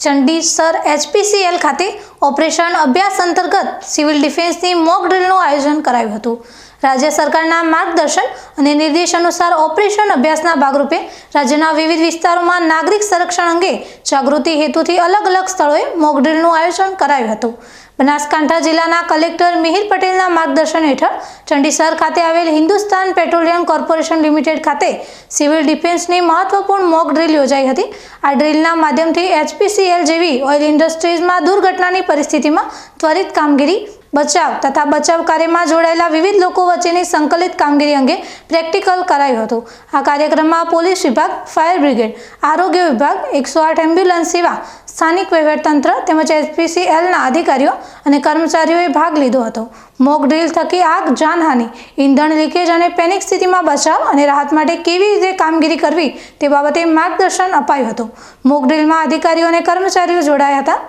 Chandisar HPCL ખાતે operation અભ્યાસ અંતર્ગત સિવિલ ડિફેન્સની મોક ડ્રીલનું આયોજન કરાયું હતું. રાજ્ય સરકારના માર્ગદર્શન અને નિર્દેશ અનુસાર ઓપરેશન અભ્યાસના ભાગરૂપે રાજ્યના વિવિધ વિસ્તારોમાં નાગરિક સંરક્ષણ અંગે જાગૃતિ હેતુથી અલગ અલગ સ્થળોએ મોક ડ્રિલનું આયોજન કરાયું હતું. બનાસકાંઠા જિલ્લાના કલેક્ટર મિહિર પટેલના માર્ગદર્શન હેઠળ ચંડીસર ખાતે આવેલ હિન્દુસ્તાન પેટ્રોલિયમ કોર્પોરેશન લિમિટેડ ખાતે સિવિલ ડિફેન્સની મહત્વપૂર્ણ મોક ડ્રીલ યોજાઈ હતી. આ ડ્રીલના માધ્યમથી એચપીસીએલ જેવી ઓઇલ ઇન્ડસ્ટ્રીઝમાં દુર્ઘટનાની પરિસ્થિતિમાં ત્વરિત કામગીરી બચાવ તથા બચાવ કાર્યમાં જોડાયેલા વિવિધ લોકો વચ્ચેની સંકલિત કામગીરી અંગે પ્રેક્ટિકલ કરાયું હતું. આ કાર્યક્રમમાં પોલીસ વિભાગ, ફાયર બ્રિગેડ, આરોગ્ય વિભાગ, એકસો આઠ એમ્બ્યુલન્સ સેવા, સ્થાનિક વહીવટતંત્ર તેમજ એસપીસીએલના અધિકારીઓ અને કર્મચારીઓએ ભાગ લીધો હતો. મોક ડ્રીલ થકી આગ, જાનહાનિ ઇંધણ લીકેજ અને પેનિક સ્થિતિમાં બચાવ અને રાહત માટે કેવી રીતે કામગીરી કરવી તે બાબતે માર્ગદર્શન અપાયું હતું. મોક ડ્રીલમાં અધિકારીઓ અને કર્મચારીઓ જોડાયા હતા.